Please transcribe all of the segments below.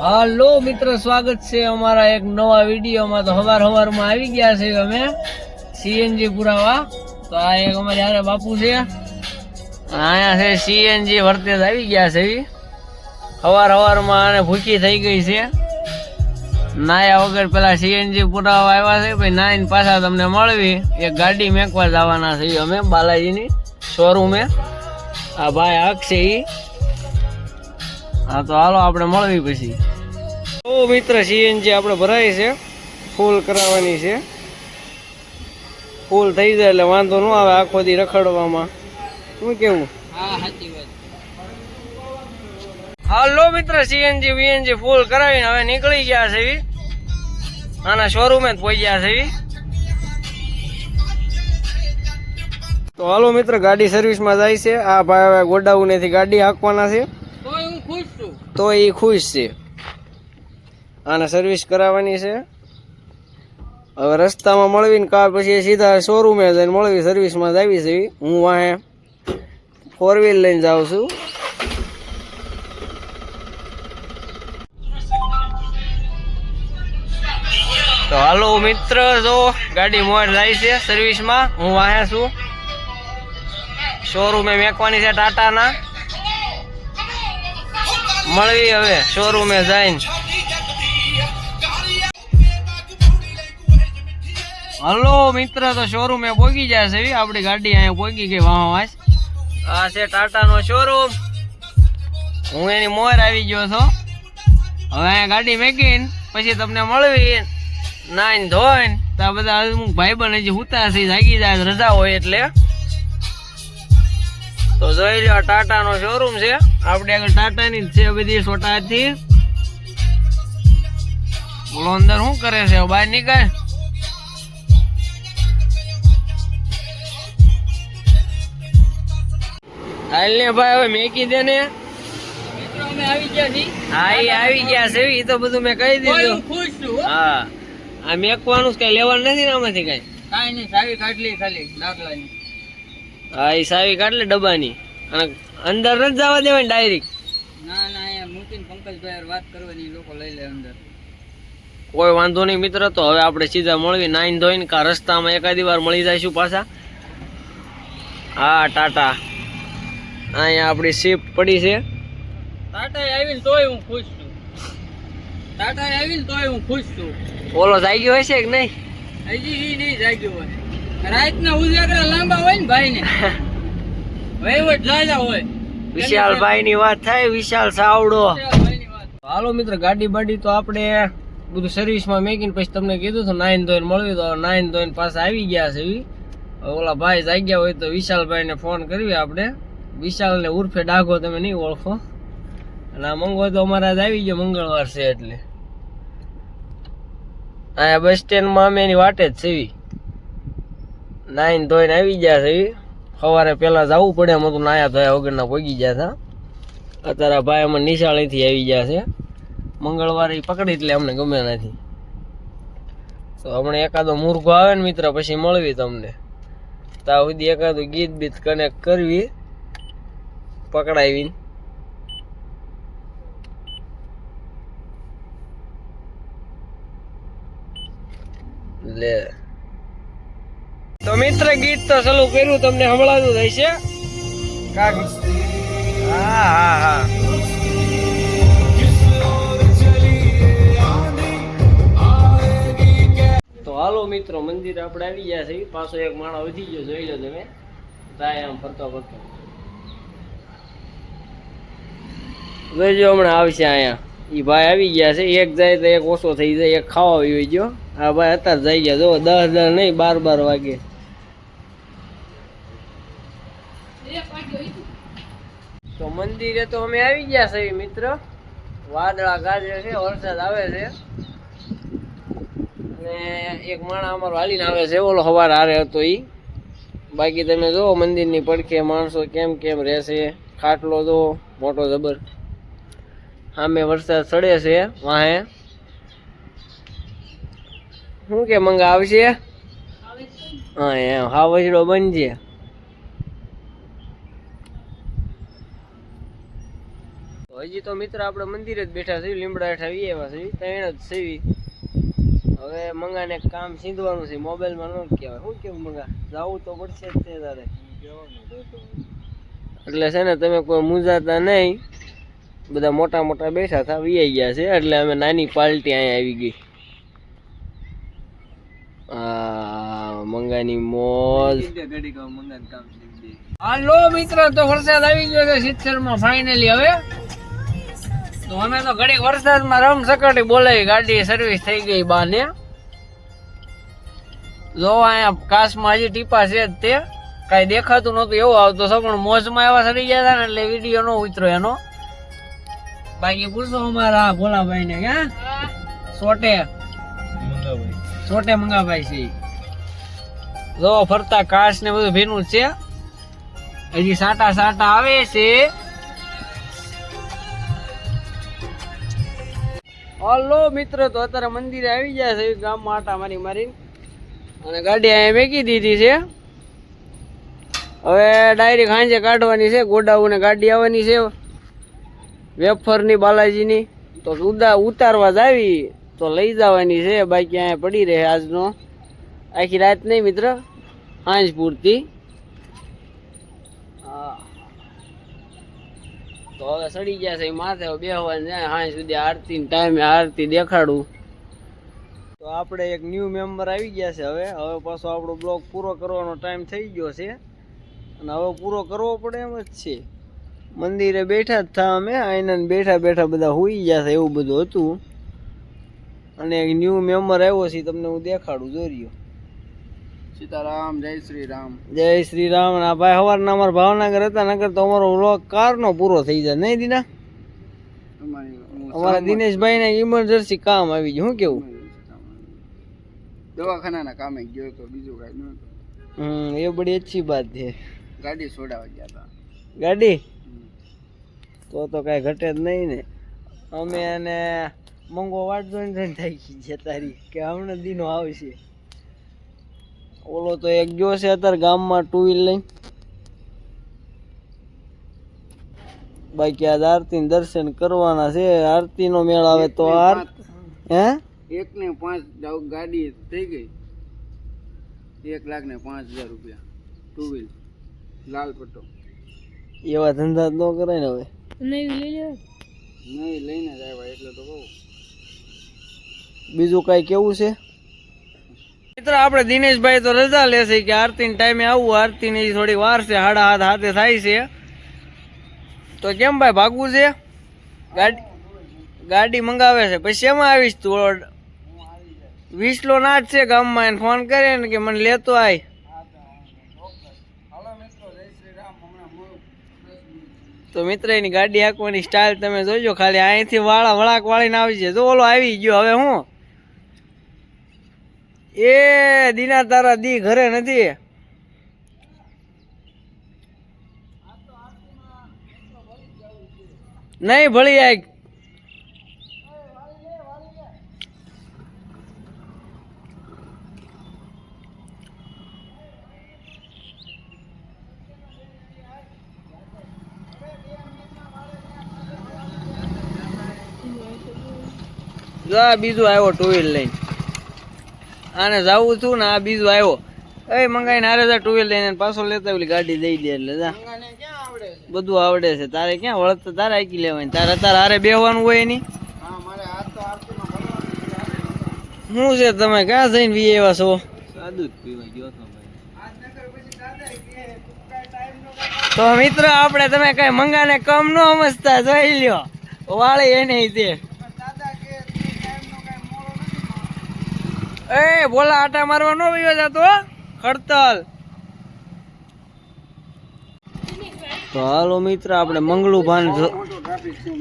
હાલો મિત્ર, સ્વાગત છે અમારા એક નવા વિડીયોમાં. તો હવાર હવારમાં આવી ગયા છે અમે સીએનજી પુરાવા તો આ એક અમારે હારે બાપુ છે. અહીંયા છે સીએનજી વર્તેજ આવી ગયા છે. હવાર હવારમાં આને ભૂખી થઈ ગઈ છે. નાયા વગર પેલા સીએનજી પુરાવા આવ્યા છે, પછી નાઈને પાછા તમને મળવી. એક ગાડી મેકવા જવાના છે અમે, બાલાજીની શોરૂમે આ ભાઈ હાંકશે ઈ. હા તો હાલો આપણે મળવી પછી. ઓ મિત્ર સીએનજી આપણે ભરાય છે. ફૂલ કરાવવાની છે. ફૂલ થઈ જાય એટલે વાંધો ન આવે આખો દી રખડવામાં. શું કેવું? હા સાચી વાત. હાલો મિત્ર સીએનજી વીએનજી ફૂલ કરાવીને હવે નીકળી ગયા છે. આના શોરૂમે જ પહોંચ્યા છે. તો હાલો મિત્ર ગાડી સર્વિસમાં જાય છે. આ ભાઈ હવે ગોડાઉનેથી ગાડી હાંકવાના છે. તો એ ખુશ છે. આને સર્વિસ કરાવવાની છે. હવે રસ્તામાં મળવીને કાર પછી સીધા શોરૂમે જઈને મળવી સર્વિસમાં જ આવી છે હું વાહે ફોર વ્હીલ લઈને જાઉં છું. તો હાલો મિત્ર, જો ગાડી મોર જાય છે સર્વિસમાં હું વાહે છું. શોરૂમે મેકવાની છે ટાટાના. મળવી હવે શોરૂમે જઈને. હલો મિત્ર, તો શોરૂમે પોગી જશે એવી આપણી ગાડી અહીંયા પોગી ગઈ વાહ વાસ આ છે ટાટાનો શોરૂમ હું એની મોર આવી ગયો છો. હવે અહીંયા ગાડી મેકીને, પછી તમને મળવી નાઈને ધોઈને. તો આ બધા અમુક ભાઈબંધ હજી હુતા છે, જાગી જાય, રજા હોય એટલે. તો જોઈ લો ટાટા નો શોરૂમ છે. આપણે આગળ ટાટા ની જ છે બધી સોટાથી બોલો અંદર શું કરે છે? બહાર નીકળે? હાલ ને ભાઈ હવે મેકી દે ને. અમે આવી ગયા છીએ. હા એ આવી ગયા છે એ તો બધું મેં કહી દીધું. હા આ મેકવાનું કઈ લેવાનું નથી ને આમાંથી કઈ? કાંઈ નહીં સાવી કાઢલી ખાલી દાખલાની હા એ સાવી કાઢ ડબ્બાની. અને અંદર નથી જવા દેવાની ડાયરેક્ટ ના ના અહીંયા મૂકીને પંકજભાઈ વાત કરવાની લોકો લઈ લે અંદર. કોઈ વાંધો નહીં મિત્ર તો હવે આપણે સીધા મળવી નાઈન ધોઈને કા રસ્તામાં એકાદી વાર મળી જઈશું પાછા. હા ટાટા. અહીંયા આપણી શિફ્ટ પડી છે. ટાટા આવીને તોય હું ખુશ છું. ટાટા આવીને તોય હું ખુશ છું. ઓલો જાગ્યો હશે કે નહીં? હજી નહીં જાગ્યો હોય. રાતના ઉજાગરા લાંબા હોય ને ભાઈ ને વહીવટ જાજા હોય વિશાલભાઈ ની વાત થાય વિશાલ સાવડો. હાલો મિત્ર ગાડી બાડી તો આપણે બધું સર્વિસમાં મેકીને પછી તમને કીધું તો નાઈન ધોઈને મળવી તો નાઈન ધોઈને પાસે આવી ગયા છે. ઓલા ભાઈ જાગ્યા હોય તો વિશાલભાઈને ફોન કરવી આપણે. વિશાલને ઉર્ફે ડાઘો તમે નહીં ઓળખો. અને આ મંગો તો અમારા જ આવી ગયો મંગળવાર છે એટલે. અહીંયા બસ સ્ટેન્ડમાં અમે એની વાટે જ છે નાઈન ધોઈને આવી ગયા છે. સવારે પહેલાં જવું પડે અમે તો નાયા ધોયા વગરના પગી ગયા હતા. અત્યારે ભાઈ અમે નિશાળેથી આવી ગયા છે. મંગળવારે પકડી એટલે અમને ગમે નથી. તો હમણાં એકાદો મૂર્ખો આવે ને મિત્ર, પછી મળવી તમને. ત્યાં સુધી એકાદું ગીત બીત કનેક્ટ કરવી, પકડાવીને. લે. તો મિત્ર ગીત તો સલું કર્યું, તમને સંભળાતું હશે. કાક હા હા હા. તો હાલો મિત્રો, મંદિર આપણે આવી ગયા છે પાછો એક માણસ વધી ગયો જોઈ લો તમે. તાય આમ ફરતો ફરતો. જોઈજો હમણાં આવશે અહીંયા. ઈ ભાઈ આવી ગયા છે. એક જાય તો એક ઓછો થઈ જાય, એક ખાવા આવી ગયો. આ ભાઈ અત્યારે જઈ ગયા. જો દસ દસ નહીં, બાર બાર વાગે. તો મંદિરે તો અમે આવી ગયા છે મિત્ર. વાદળા ગાજે છે વરસાદ આવે છે. અને એક માણસ અમારો હાલીને આવે છે ઓલો સવાર હારે હતો ઈ. બાકી તમે જો મંદિરની પડખે માણસો કેમ કેમ રહેશે ખાટલો જો મોટો જબર. સામે વરસાદ ચડે છે વાહે. શું કે મંગા આવશે હા એમ હા વજડો બનજે. હજી તો મિત્ર આપણે મંદિરે જ બેઠા છીએ, લીમડા હેઠા વી એવા છીએ, ત્રણ જ સેવી હવે મંગાને કામ સીંધવાનું છે, મોબાઈલમાં ન કહેવાય. શું કેવું મંગા? જવું તો પડશે જ તે તારે. એટલે છે ને, તમે કોઈ મૂંઝાતા નહીં. બધા મોટા મોટા બેઠા હતા વી ગયા છે, એટલે અમે નાની પાર્ટી અહીંયા આવી ગઈ. મંગાની મોજ. હાલો મિત્ર, તો વરસાદ આવી ગયો છે સિત્તેરમાં ફાઇનલી હવે. તો અમે તો ઘડીક વરસાદમાં રમ સકડી બોલાવી, ગાડી સર્વિસ થઈ ગઈ બાને. જો અહીંયા કાશમાં હજી ટીપા છે જ તે. કાંઈ દેખાતું નહોતું, એવું આવતું છે, પણ મોજમાં એવા સરી ગયા હતા ને એટલે વીડિયો નો ઉતરો એનો. બાકી પૂછો અમારા ભોલાભાઈ ને ક્યાં સોટે. સોટે મંગાભાઈ છે. જો ફરતા કાશ ને બધું ભીનું છે. હજી સાટા સાટા આવે છે. હલો મિત્ર, તો અત્યારે મંદિરે આવી ગયા છે. ગામમાં આટા મારી મારી અને ગાડી અહીંયા મેકી દીધી છે. હવે ડાયરેક્ટ હાંજે કાઢવાની છે. ગોડાઉને ગાડી આવવાની છે. વેફરની, બાલાજીની. તો ઉદા ઉતારવા જ આવી. તો લઈ જવાની છે. બાકી અહીંયા પડી રહે આજનો. આખી રાત નહીં મિત્ર. સાંજ પૂરતી હા. તો હવે સડી ગયા છે, માથે હવે બેહવાનું જાય સાંજ સુધી આરતી ટાઈમે આરતી દેખાડું. તો આપણે એક ન્યૂ મેમ્બર આવી ગયા છે હવે. હવે પાછો આપણો બ્લોગ પૂરો કરવાનો ટાઈમ થઈ ગયો છે. અને હવે પૂરો કરવો પડે એમ જ છે. મંદિરે બેઠા જ થા અમે આઈને બેઠા બેઠા બધા હોઈ ગયા છે, એવું બધું હતું. અને એક ન્યૂ મેમ્બર આવ્યો છે તમને હું દેખાડું, જોઈ સીતારામ જય શ્રી રામ જય શ્રી રામ અને ભાઈ સવારના અમારા ભાવનગર હતા નગર તો અમારો વ્લોગ કારનો પૂરો થઈ જાય નહીં દીના? અમારા દિનેશભાઈ ને ઇમરજન્સી કામ આવી ગયું શું કેવું? દવાખાના કામે ગયો તો બીજું કઈ નતું હમ એ બડી અચ્છી બાત છે. ગાડી છોડાવવા ગયા હતા. ગાડી? તો તો કઈ ઘટે જ નહીં ને. અમે એને મંગો વાટ જોઈને જોઈને થઈ ગઈ છે તારી કે હમણાં દીનો આવશે. ઓલો તો એક જો છે અત્યારે ગામમાં ટુ વ્હીલ લઈને. બાકી આજ આરતી દર્શન કરવાના છે. આરતી નો મેળ આવે તો આર હે? એક ને પાંચ ગાડી થઈ ગઈ. એક લાખ ને પાંચ હજાર રૂપિયા. ટુ વ્હીલ લાલ પટ્ટો. એવા ધંધા ન કરાય ને હવે. નહીં નહીં લઈને જ આવ્યા એટલે તો કહું બીજું કઈ કેવું છે? મિત્ર, આપણે દિનેશભાઈ તો રજા લેશે કે આરતી ટાઈમે આવું આરતી ની થોડી વાર છે હાડા હાથ હાથે થાય છે. તો કેમ ભાઈ, ભાગવું છે? ગાડી ગાડી મંગાવે છે. પછી એમાં આવીશ તું? વિસલો ના જ છે ગામમાં, એને ફોન કરે ને કે મને લેતો આય. તો મિત્ર, એની ગાડી હાંકવાની સ્ટાઇલ તમે જોજો. ખાલી અહીંથી વાળા વળાક વાળીને આવી જાય જો ઓલો આવી ગયો. હવે હું? એ દીના તારા દી ઘરે નથી. નહીં ભળી આય. જો આ બીજું આવ્યો ટુ વ્હીલ લઈને. આને જાવું છું ને આ બીજું આવ્યો. એ મંગાઈને હારે જા ટુ વ્હીલ લઈને પાછો લેતા ઓલી ગાડી દઈ દે એટલે જા. મંગાને ક્યાં આવડે? છે બધું આવડે છે. તારે ક્યાં વળત તારે આકી લેવાની. તારે તારે હારે બેહવાનું હોય ભરવાનું શું છે તમે ક્યાં જઈને વી એવા છો? સાદું જ પીવા ગયો તો ભાઈ. તો મિત્ર આપણે તમે કઈ મંગાને કમ ન સમજતા જોઈ લ્યો. વાળે એને તે. એ બોલા આટા મારવા નો વયો જતો હો. ખડતલ તો હાલો મિત્ર આપણે મંગલુભાન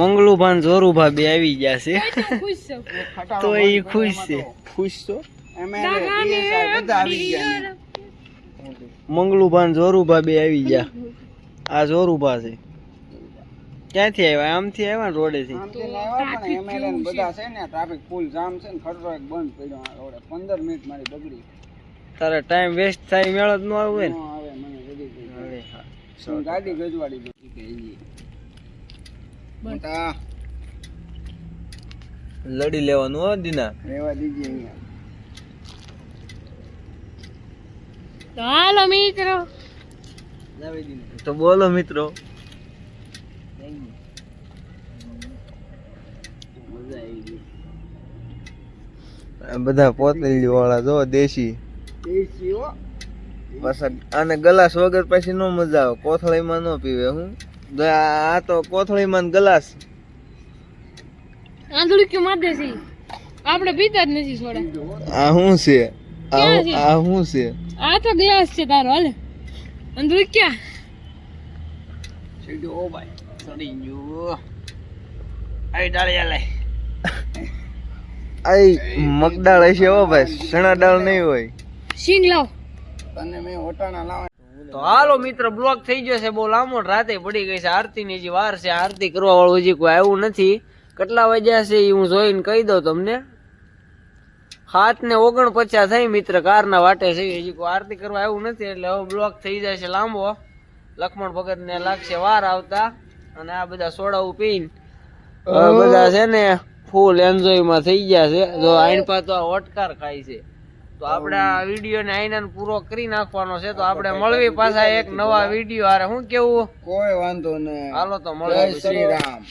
મંગલુભાન જોરુભા બે આવી ગયા છે. તો એ ખુશ છે. ખુશ છો? બધા આવી મંગલુભાન જોરુભા બે આવી ગયા. આ જોરુભા છે. ક્યાંથી આવ્યા? આમથી આવ્યા ને રોડેથી? આમથી પણ ને બધા છે? ને ટ્રાફિક ફૂલ જામ છે ને ખડરો એક બંધ પડ્યો આ રોડે. પંદર મિનિટ મારી બગડી. તારે ટાઈમ વેસ્ટ થાય મેળ જ ન આવે ને? આવે મને બધી ગઈ. અરે ગાડી ગજવાડી દીધી કે ઈ. મોટા. લડી લેવાનું હો દીના. રહેવા દીજે અહીંયા. તો હાલો મિત્રો. તો બોલો મિત્રો. આ બધા પોતલી વાળા જો દેશી. દેશી હો. પાછા આને ગલાસ વગર પછી નો મજા આવે કોથળીમાં નો પીવે હું. આ આ તો કોથળીમાં ને ગ્લાસ. આંધળી કે માં દેશી આપણે પીતા જ નથી સોડા. આ શું છે? આ હું- છે? આ શું છે? આ તો ગ્લાસ છે તારો હાલે. આંધળી ક્યાં? ઓ ભાઈ. સડી ગયું આઈ ડાળિયા લઈ આ મગદાળ હશે હો ભાઈ. સણા દાળ નહીં હોય. સિંગ લાવ. તને મેં ઓટાણા લાવ. તો હાલો મિત્ર બ્લોક થઈ ગયો છે બહુ લાંબો. રાતે પડી ગઈ છે. આરતી ની હજી વાર છે. આરતી કરવા વાળું હજી કોઈ આવ્યું નથી. કેટલા વાગ્યા છે એ હું જોઈને કહી દઉં તમને. સાત ને ઓગણપચાસ થઈ મિત્ર કારના વાટે છે. હજી કોઈ આરતી કરવા આવ્યું નથી એટલે હવે બ્લોક થઈ જાય છે લાંબો. લક્ષ્મણ ભગત ને લાગશે વાર આવતા. અને આ બધા સોડાઓ પીને બધા છે ને ફૂલ એન્જોયમાં થઈ ગયા છે. જો આઈન પાછો તો આ ઓટકાર ખાય છે. તો આપણે આ વીડિયો ને આઈના પૂરો કરી નાખવાનો છે. તો આપણે મળવી પાછા એક નવા વીડિયો હારે. શું કેવું? કોઈ વાંધો નહીં. હાલો તો મળે શ્રી રામ.